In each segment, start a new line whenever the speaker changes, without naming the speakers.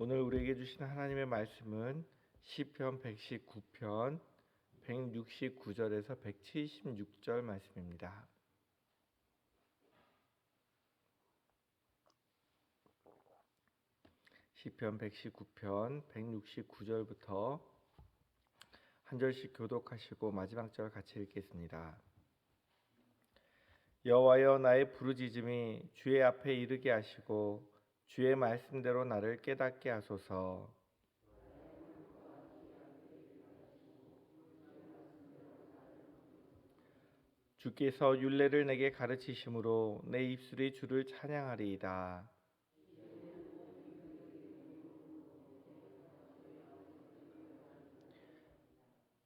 오늘 우리에게 주신 하나님의 말씀은 시편 119편 169절에서 176절 말씀입니다. 시편 119편 169절부터 한 절씩 교독하시고 마지막 절 같이 읽겠습니다. 여호와여 나의 부르짖음이 주의 앞에 이르게 하시고 주의 말씀대로 나를 깨닫게 하소서. 주께서 율례를 내게 가르치심으로 내 입술이 주를 찬양하리이다.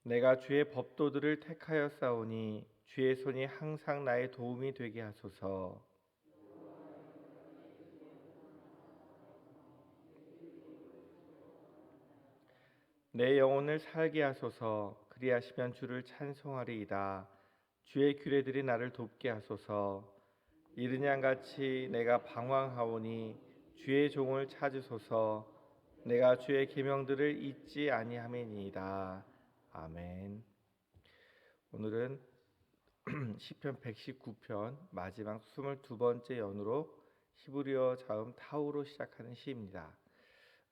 내가 주의 법도들을 택하여 싸우니 주의 손이 항상 나의 도움이 되게 하소서. 내 영혼을 살게 하소서. 그리하시면 주를 찬송하리이다. 주의 규례들이 나를 돕게 하소서. 이른 양같이 내가 방황하오니 주의 종을 찾으소서. 내가 주의 계명들을 잊지 아니함이니이다. 아멘. 오늘은 시편 119편 마지막 22번째 연으로 히브리어 자음 타우로 시작하는 시입니다.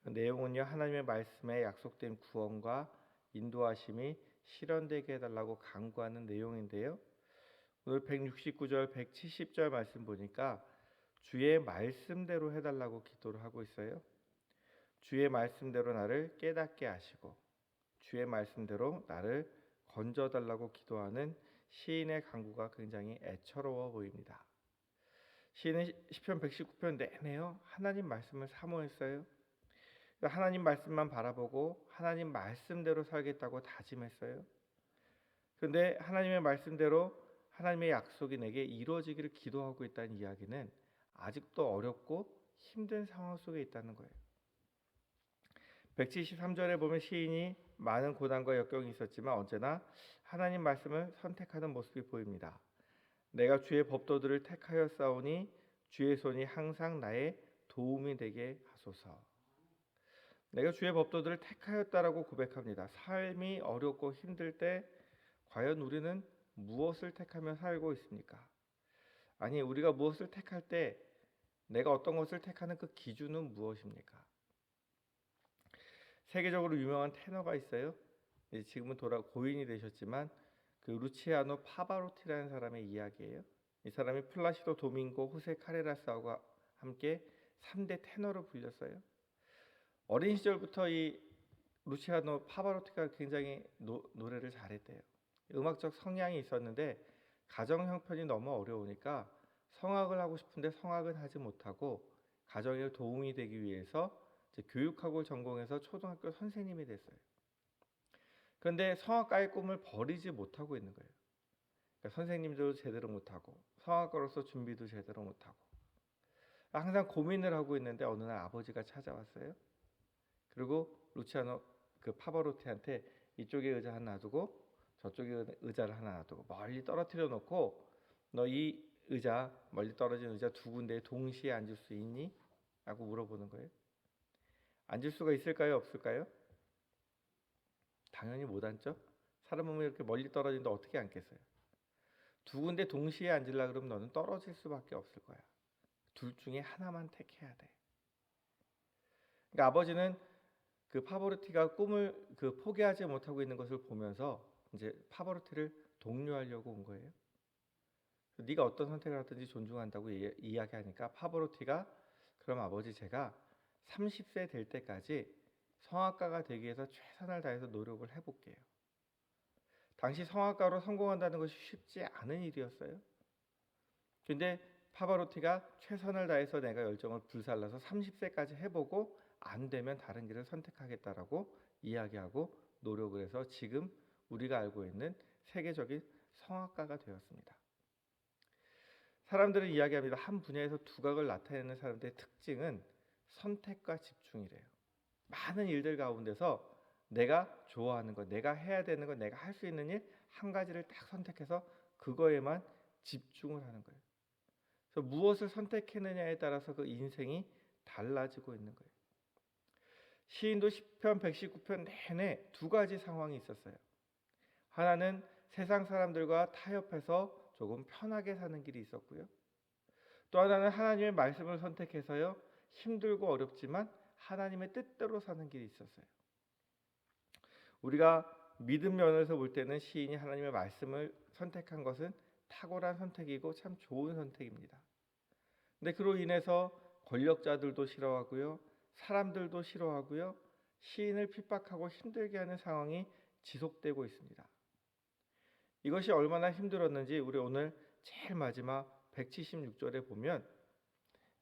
내용은요 하나님의 말씀에 약속된 구원과 인도하심이 실현되게 해달라고 강구하는 내용인데요. 오늘 169절, 170절 말씀 보니까 주의 말씀대로 해달라고 기도를 하고 있어요. 주의 말씀대로 나를 깨닫게 하시고 주의 말씀대로 나를 건져달라고 기도하는 시인의 강구가 굉장히 애처로워 보입니다. 시인은 시편 119편 내내요 하나님 말씀을 사모했어요. 하나님 말씀만 바라보고 하나님 말씀대로 살겠다고 다짐했어요. 그런데 하나님의 말씀대로 하나님의 약속이 내게 이루어지기를 기도하고 있다는 이야기는 아직도 어렵고 힘든 상황 속에 있다는 거예요. 173절에 보면 시인이 많은 고난과 역경이 있었지만 언제나 하나님 말씀을 선택하는 모습이 보입니다. 내가 주의 법도들을 택하여 싸우니 주의 손이 항상 나의 도움이 되게 하소서. 내가 주의 법도들을 택하였다라고 고백합니다. 삶이 어렵고 힘들 때 과연 우리는 무엇을 택하며 살고 있습니까? 아니, 우리가 무엇을 택할 때 내가 어떤 것을 택하는 그 기준은 무엇입니까? 세계적으로 유명한 테너가 있어요. 지금은 돌아 고인이 되셨지만 그 루치아노 파바로티라는 사람의 이야기예요. 이 사람이 플라시도 도밍고 호세 카레라스와 함께 3대 테너로 불렸어요. 어린 시절부터 이 루치아노 파바로티가 굉장히 노, 노래를 잘했대요. 음악적 성향이 있었는데 가정 형편이 너무 어려우니까 성악을 하고 싶은데 성악은 하지 못하고 가정에 도움이 되기 위해서 교육학을 전공해서 초등학교 선생님이 됐어요. 그런데 성악가의 꿈을 버리지 못하고 있는 거예요. 그러니까 선생님도 제대로 못하고 성악가로서 준비도 제대로 못하고 항상 고민을 하고 있는데 어느 날 아버지가 찾아왔어요. 그리고 루치아노 그 파바로티한테 이쪽에 의자 하나 놔두고 저쪽에 의자를 하나 놔두고 멀리 떨어뜨려 놓고 너 이 의자 멀리 떨어진 의자 두 군데에 동시에 앉을 수 있니? 라고 물어보는 거예요. 앉을 수가 있을까요? 없을까요? 당연히 못 앉죠. 사람 몸이 이렇게 멀리 떨어지는데 어떻게 앉겠어요? 두 군데 동시에 앉으려 그러면 너는 떨어질 수밖에 없을 거야. 둘 중에 하나만 택해야 돼. 그러니까 아버지는 그 파보르티가 꿈을 그 포기하지 못하고 있는 것을 보면서 이제 파보르티를 독려하려고 온 거예요. 네가 어떤 선택을 하든지 존중한다고 이야기하니까 파보르티가 그럼 아버지 제가 30세 될 때까지 성악가가 되기 위해서 최선을 다해서 노력을 해볼게요. 당시 성악가로 성공한다는 것이 쉽지 않은 일이었어요. 근데 파바로티가 최선을 다해서 내가 열정을 불살라서 30세까지 해보고 안 되면 다른 길을 선택하겠다라고 이야기하고 노력을 해서 지금 우리가 알고 있는 세계적인 성악가가 되었습니다. 사람들은 이야기합니다. 한 분야에서 두각을 나타내는 사람들의 특징은 선택과 집중이래요. 많은 일들 가운데서 내가 좋아하는 것, 내가 해야 되는 것, 내가 할 수 있는 일 한 가지를 딱 선택해서 그거에만 집중을 하는 거예요. 그래서 무엇을 선택했느냐에 따라서 그 인생이 달라지고 있는 거예요. 시인도 시편 119편 내내 두 가지 상황이 있었어요. 하나는 세상 사람들과 타협해서 조금 편하게 사는 길이 있었고요. 또 하나는 하나님의 말씀을 선택해서요. 힘들고 어렵지만 하나님의 뜻대로 사는 길이 있었어요. 우리가 믿음 면에서 볼 때는 시인이 하나님의 말씀을 선택한 것은 탁월한 선택이고 참 좋은 선택입니다. 근데 그로 인해서 권력자들도 싫어하고요. 사람들도 싫어하고요. 시인을 핍박하고 힘들게 하는 상황이 지속되고 있습니다. 이것이 얼마나 힘들었는지 우리 오늘 제일 마지막 176절에 보면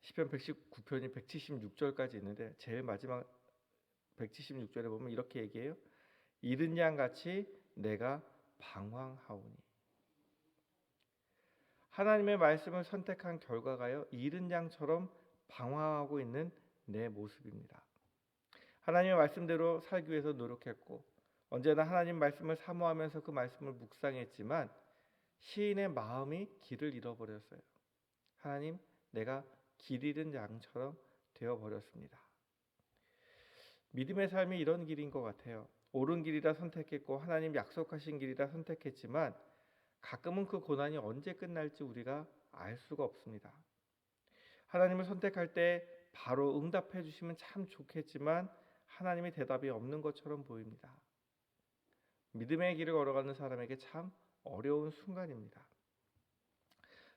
시편 119편이 176절까지 있는데 제일 마지막 176절에 보면 이렇게 얘기해요. 이른 양 같이 내가 방황하오니 하나님의 말씀을 선택한 결과가요. 이른 양처럼 방황하고 있는 내 모습입니다. 하나님의 말씀대로 살기 위해서 노력했고 언제나 하나님 말씀을 사모하면서 그 말씀을 묵상했지만 시인의 마음이 길을 잃어버렸어요. 하나님, 내가 길 잃은 양처럼 되어 버렸습니다. 믿음의 삶이 이런 길인 것 같아요. 옳은 길이라 선택했고 하나님 약속하신 길이라 선택했지만 가끔은 그 고난이 언제 끝날지 우리가 알 수가 없습니다. 하나님을 선택할 때 바로 응답해 주시면 참 좋겠지만 하나님의 대답이 없는 것처럼 보입니다. 믿음의 길을 걸어가는 사람에게 참 어려운 순간입니다.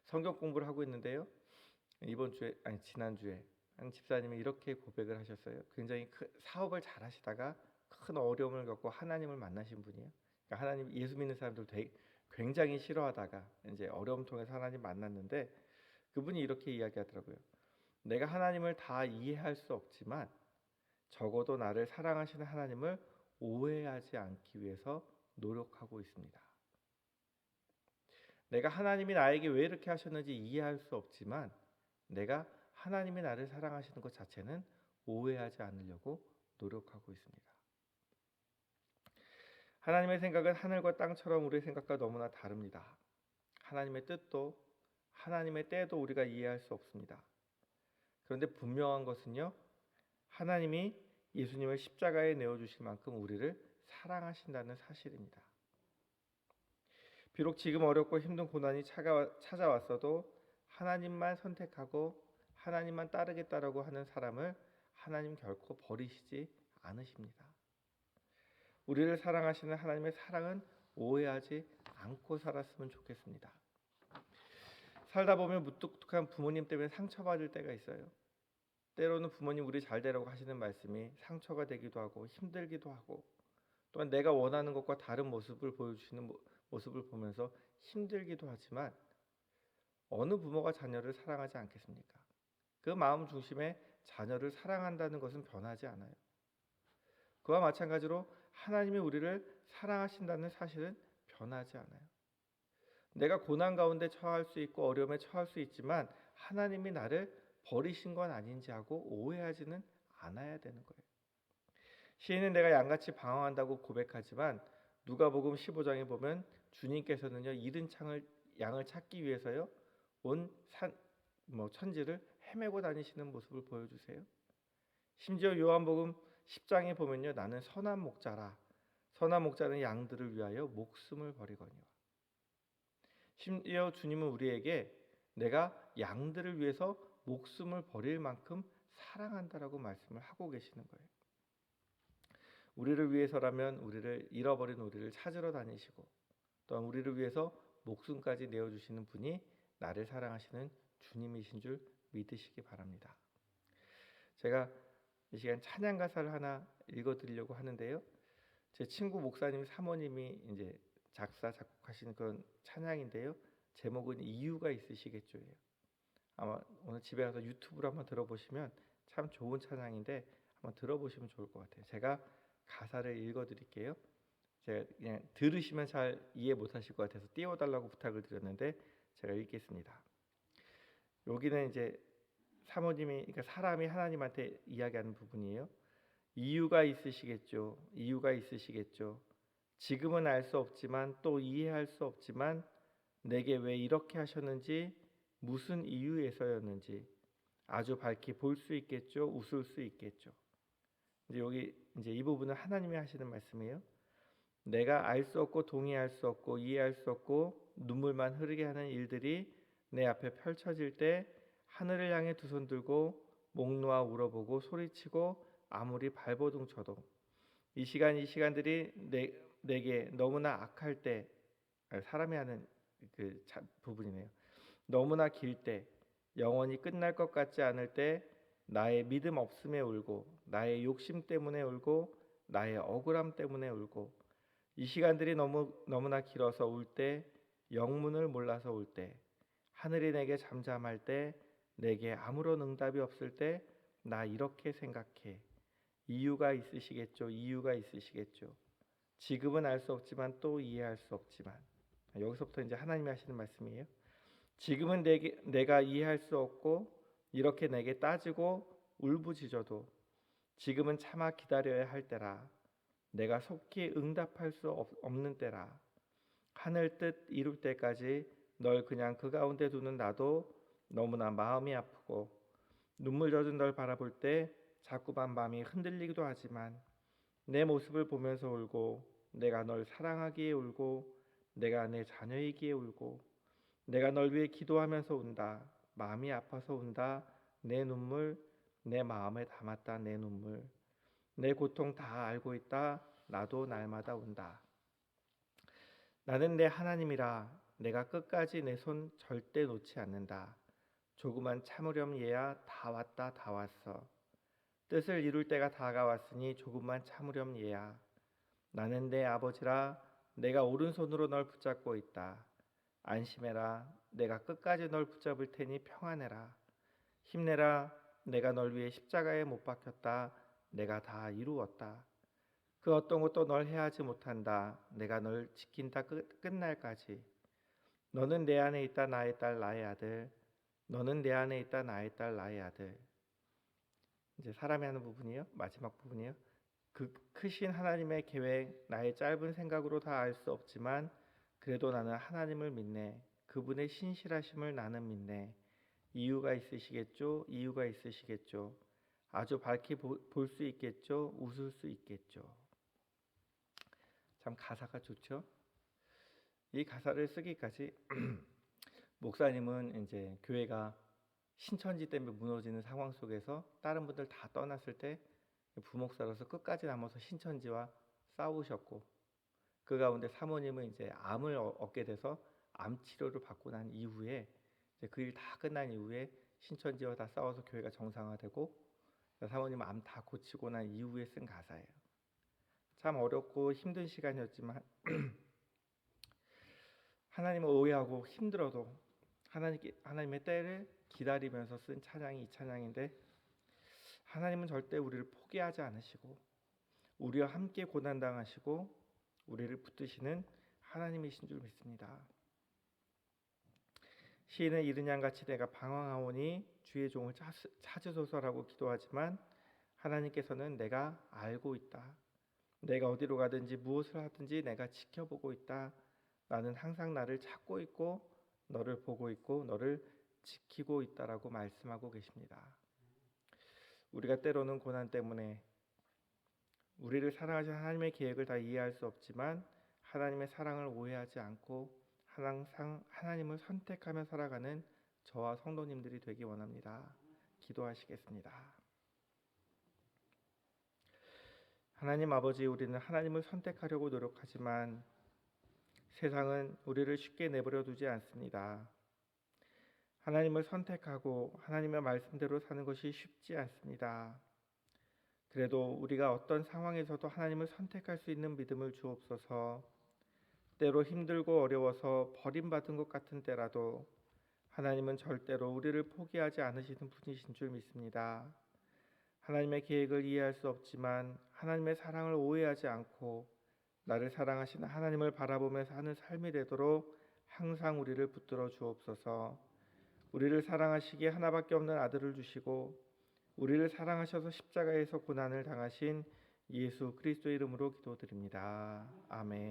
성경 공부를 하고 있는데요. 이번 주에 아니 지난 주에 한 집사님이 이렇게 고백을 하셨어요. 굉장히 큰 사업을 잘 하시다가 큰 어려움을 겪고 하나님을 만나신 분이에요. 그러니까 하나님 예수 믿는 사람들 되게 굉장히 싫어하다가 이제 어려움 통해서 하나님 만났는데 그분이 이렇게 이야기하더라고요. 내가 하나님을 다 이해할 수 없지만 적어도 나를 사랑하시는 하나님을 오해하지 않기 위해서 노력하고 있습니다. 내가 하나님이 나에게 왜 이렇게 하셨는지 이해할 수 없지만 내가 하나님이 나를 사랑하시는 것 자체는 오해하지 않으려고 노력하고 있습니다. 하나님의 생각은 하늘과 땅처럼 우리의 생각과 너무나 다릅니다. 하나님의 뜻도 하나님의 때도 우리가 이해할 수 없습니다. 그런데 분명한 것은요. 하나님이 예수님을 십자가에 내어 주실 만큼 우리를 사랑하신다는 사실입니다. 비록 지금 어렵고 힘든 고난이 찾아왔어도 하나님만 선택하고 하나님만 따르겠다라고 하는 사람을 하나님 결코 버리시지 않으십니다. 우리를 사랑하시는 하나님의 사랑은 오해하지 않고 살았으면 좋겠습니다. 살다 보면 무뚝뚝한 부모님 때문에 상처받을 때가 있어요. 때로는 부모님 우리 잘 되라고 하시는 말씀이 상처가 되기도 하고 힘들기도 하고 또한 내가 원하는 것과 다른 모습을 보여주시는 모습을 보면서 힘들기도 하지만 어느 부모가 자녀를 사랑하지 않겠습니까? 그 마음 중심에 자녀를 사랑한다는 것은 변하지 않아요. 그와 마찬가지로 하나님이 우리를 사랑하신다는 사실은 변하지 않아요. 내가 고난 가운데 처할 수 있고 어려움에 처할 수 있지만 하나님이 나를 버리신 건 아닌지 하고 오해하지는 않아야 되는 거예요. 시인은 내가 양같이 방황한다고 고백하지만 누가복음 15장에 보면 주님께서는요 잃은 창을 양을 찾기 위해서요 온 산 뭐 천지를 헤매고 다니시는 모습을 보여주세요. 심지어 요한복음 10장에 보면요 나는 선한 목자라 선한 목자는 양들을 위하여 목숨을 버리거니와 심지어 주님은 우리에게 내가 양들을 위해서 목숨을 버릴 만큼 사랑한다라고 말씀을 하고 계시는 거예요. 우리를 위해서라면 우리를 잃어버린 우리를 찾으러 다니시고 또한 우리를 위해서 목숨까지 내어 주시는 분이 나를 사랑하시는 주님이신 줄 믿으시기 바랍니다. 제가 이 시간 찬양 가사를 하나 읽어 드리려고 하는데요. 제 친구 목사님 사모님이 이제 작사 작곡하신 그런 찬양인데요. 제목은 이유가 있으시겠죠예요. 아마 오늘 집에 가서 유튜브로 한번 들어보시면 참 좋은 찬양인데 한번 들어보시면 좋을 것 같아요. 제가 가사를 읽어드릴게요. 제가 그냥 들으시면 잘 이해 못하실 것 같아서 띄워달라고 부탁을 드렸는데 제가 읽겠습니다. 여기는 이제 사모님이 그러니까 사람이 하나님한테 이야기하는 부분이에요. 이유가 있으시겠죠. 이유가 있으시겠죠. 지금은 알 수 없지만 또 이해할 수 없지만 내게 왜 이렇게 하셨는지 무슨 이유에서였는지 아주 밝게 볼수 있겠죠. 웃을 수 있겠죠. 이제 여기 이제 이 부분은 하나님이 하시는 말씀이에요. 내가 알 수 없고 동의할 수 없고 이해할 수 없고 눈물만 흐르게 하는 일들이 내 앞에 펼쳐질 때 하늘을 향해 두 손 들고 목 놓아 울어보고 소리치고 아무리 발버둥 쳐도 이 시간 이 시간들이 내, 내게 너무나 악할 때 아니, 사람이 하는 그 자- 부분이네요. 너무나 길 때 영원히 끝날 것 같지 않을 때 나의 믿음 없음에 울고 나의 욕심 때문에 울고 나의 억울함 때문에 울고 이 시간들이 너무 너무나 길어서 울 때 영문을 몰라서 울 때 하늘이 내게 잠잠할 때 내게 아무런 응답이 없을 때 나 이렇게 생각해. 이유가 있으시겠죠? 이유가 있으시겠죠 지금은 알 수 없지만 또 이해할 수 없지만. 여기서부터 이제 하나님이 하시는 말씀이에요. 지금은 내게, 내가 이해할 수 없고 이렇게 내게 따지고 울부짖어도 지금은 차마 기다려야 할 때라. 내가 속히 응답할 수 없- 없는 때라. 하늘 뜻 이룰 때까지 널 그냥 그 가운데 두는 나도 너무나 마음이 아프고 눈물 젖은 널 바라볼 때 자꾸만 마음이 흔들리기도 하지만 내 모습을 보면서 울고 내가 널 사랑하기에 울고 내가 내 자녀이기에 울고 내가 널 위해 기도하면서 운다 마음이 아파서 운다 내 눈물 내 마음에 담았다 내 눈물. 내 고통 다 알고 있다 나도 날마다 운다. 나는 내 하나님이라 내가 끝까지 내 손 절대 놓지 않는다. 조그만 참으렴 얘야 다 왔다 다 왔어. 뜻을 이룰 때가 다가왔으니 조금만 참으렴 얘야 나는 내 아버지라 내가 오른손으로 널 붙잡고 있다. 안심해라. 내가 끝까지 널 붙잡을 테니 평안해라. 힘내라. 내가 널 위해 십자가에 못 박혔다. 내가 다 이루었다. 그 어떤 것도 널 해하지 못한다. 내가 널 지킨다. 끝, 끝날까지. 너는 내 안에 있다. 나의 딸 나의 아들. 너는 내 안에 있다. 나의 딸 나의 아들. 이제 사람이 하는 부분이요? 마지막 부분이요 그 크신 하나님의 계획 나의 짧은 생각으로 다 알 수 없지만 그래도 나는 하나님을 믿네. 그분의 신실하심을 나는 믿네. 이유가 있으시겠죠? 이유가 있으시겠죠? 아주 밝게 볼수 있겠죠? 웃을 수 있겠죠? 참 가사가 좋죠? 이 가사를 쓰기까지 목사님은 이제 교회가 신천지 때문에 무너지는 상황 속에서 다른 분들 다 떠났을 때 부목사로서 끝까지 남아서 신천지와 싸우셨고 그 가운데 사모님은 이제 암을 어- 얻게 돼서 암 치료를 받고 난 이후에 그 일 다 끝난 이후에 신천지와 다 싸워서 교회가 정상화되고 사모님 암 다 고치고 난 이후에 쓴 가사예요. 참 어렵고 힘든 시간이었지만 하나님을 오해하고 힘들어도 하나님께 하나님의 때를 기다리면서 쓴 찬양이 이 찬양인데 하나님은 절대 우리를 포기하지 않으시고 우리와 함께 고난 당하시고 우리를 붙드시는 하나님이신 줄 믿습니다. 시인은 이른 양같이 내가 방황하오니 주의 종을 찾- 찾으소서라고 기도하지만 하나님께서는 내가 알고 있다. 내가 어디로 가든지 무엇을 하든지 내가 지켜보고 있다. 나는 항상 나를 찾고 있고 너를 보고 있고 너를 지키고 있다라고 말씀하고 계십니다. 우리가 때로는 고난 때문에 우리를 사랑하신 하나님의 계획을 다 이해할 수 없지만 하나님의 사랑을 오해하지 않고 항상 하나님을 선택하며 살아가는 저와 성도님들이 되기 원합니다. 기도하시겠습니다. 하나님 아버지 우리는 하나님을 선택하려고 노력하지만 세상은 우리를 쉽게 내버려 두지 않습니다. 하나님을 선택하고 하나님의 말씀대로 사는 것이 쉽지 않습니다. 그래도 우리가 어떤 상황에서도 하나님을 선택할 수 있는 믿음을 주옵소서. 때로 힘들고 어려워서 버림받은 것 같은 때라도 하나님은 절대로 우리를 포기하지 않으시는 분이신 줄 믿습니다. 하나님의 계획을 이해할 수 없지만 하나님의 사랑을 오해하지 않고 나를 사랑하시는 하나님을 바라보며 사는 삶이 되도록 항상 우리를 붙들어 주옵소서. 우리를 사랑하시기에 하나밖에 없는 아들을 주시고 우리를 사랑하셔서 십자가에서 고난을 당하신 예수 그리스도 이름으로 기도드립니다. 아멘.